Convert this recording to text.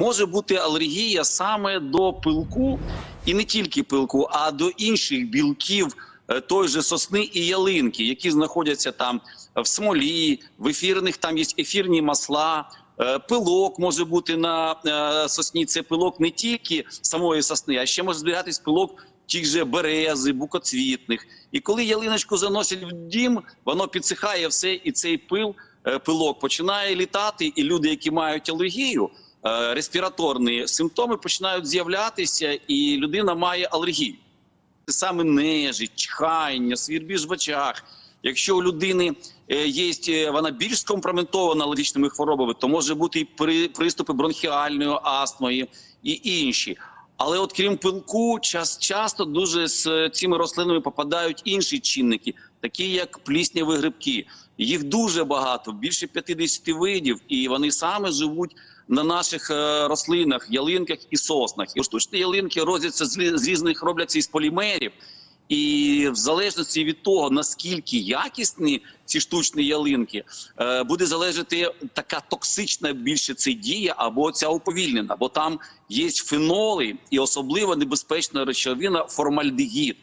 може бути алергія саме до пилку, і не тільки пилку, а до інших білків е, той же сосни і ялинки, які знаходяться там в смолі, в ефірних там є ефірні масла. Е, Пилок може бути на е, сосні. Це пилок не тільки самої сосни, а ще може зберігатись пилок тих же берези, букоцвітних. І коли ялиночку заносять в дім, воно підсихає все, і цей пил, пилок починає літати, і люди, які мають алергію, респіраторні симптоми починають з'являтися, і людина має алергію. Саме нежить, чхання, свірбіж в очах. Якщо у людини е, є е, вона більш скомпрометована алергічними хворобами, то може бути і приступи бронхіальної астмої і інші. Але от крім пилку, час часто дуже з цими рослинами попадають інші чинники, такі як плісняві грибки. Їх дуже багато, більше 50 видів, і вони саме живуть на наших е, рослинах, ялинках і соснах. І штучні ялинки розяться з різних робляться із полімерів. І в залежності від того, наскільки якісні ці штучні ялинки, е, буде залежати така токсична більше це дія або ця уповільнена, бо там є феноли і особливо небезпечна речовина формальдегід.